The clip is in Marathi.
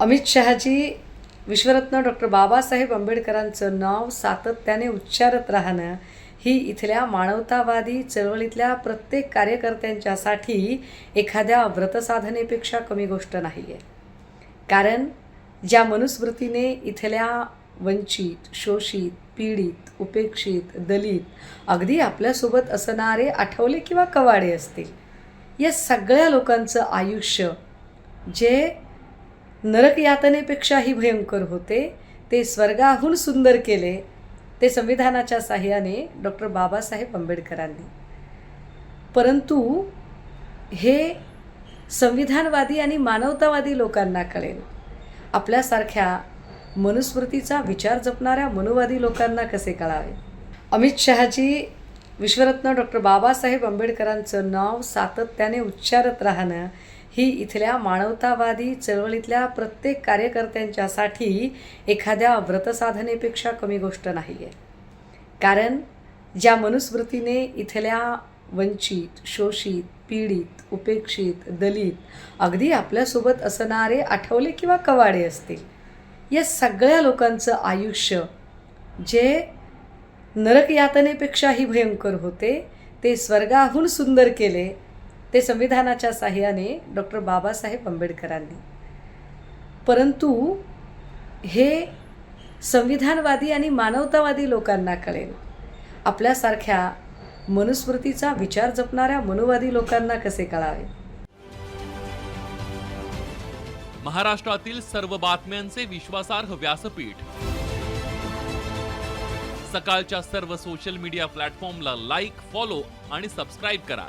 अमित शहाजी विश्वरत्न डॉक्टर बाबासाहेब आंबेडकरांचं नाव सातत्याने उच्चारत राहणं ही इथल्या मानवतावादी चळवळीतल्या प्रत्येक कार्यकर्त्यांच्यासाठी एखाद्या व्रतसाधनेपेक्षा कमी गोष्ट नाही आहे कारण ज्या मनुस्मृतीने इथल्या वंचित शोषित पीडित उपेक्षित दलित अगदी आपल्यासोबत असणारे आठवले किंवा कवाडे असतील या सगळ्या लोकांचं आयुष्य जे नरक यातनेपेक्षाही भयंकर होते. ते स्वर्गाहून सुंदर केले. ते संविधानाच्या साह्याने डॉक्टर बाबासाहेब आंबेडकरांनी. परंतु हे संविधानवादी आणि मानवतावादी लोकांना कळेल. आपल्यासारख्या मनुस्मृतीचा विचार जपणाऱ्या मनोवादी लोकांना कसे कळावे? अमित शहाजी विश्वरत्न डॉक्टर बाबासाहेब आंबेडकरांचं नाव सातत्याने उच्चारत राहणं ही इथल्या मानवतावादी चळवळीतल्या प्रत्येक कार्यकर्त्यांच्यासाठी एखाद्या व्रतसाधनेपेक्षा कमी गोष्ट नाही आहे कारण ज्या मनुस्मृतीने इथल्या वंचित शोषित पीडित उपेक्षित दलित अगदी आपल्यासोबत असणारे आठवले किंवा कवाडे असतील या सगळ्या लोकांचं आयुष्य जे नरक यातनेपेक्षाही भयंकर होते ते स्वर्गाहून सुंदर केले ते संविधानाच्या साह्याने डॉक्टर बाबासाहेब आंबेडकरांनी. परंतु हे संविधानवादी आणि मानवतावादी लोकांना कळेल. आपल्यासारख्या मनुस्मृतीचा विचार जपणाऱ्या मनुवादी लोकांना कसे कळावे? महाराष्ट्रातील सर्व बातम्यांचे विश्वासार्ह व्यासपीठ. सकाळच्या सर्व सोशल मीडिया प्लॅटफॉर्मला लाईक फॉलो आणि सबस्क्राईब करा.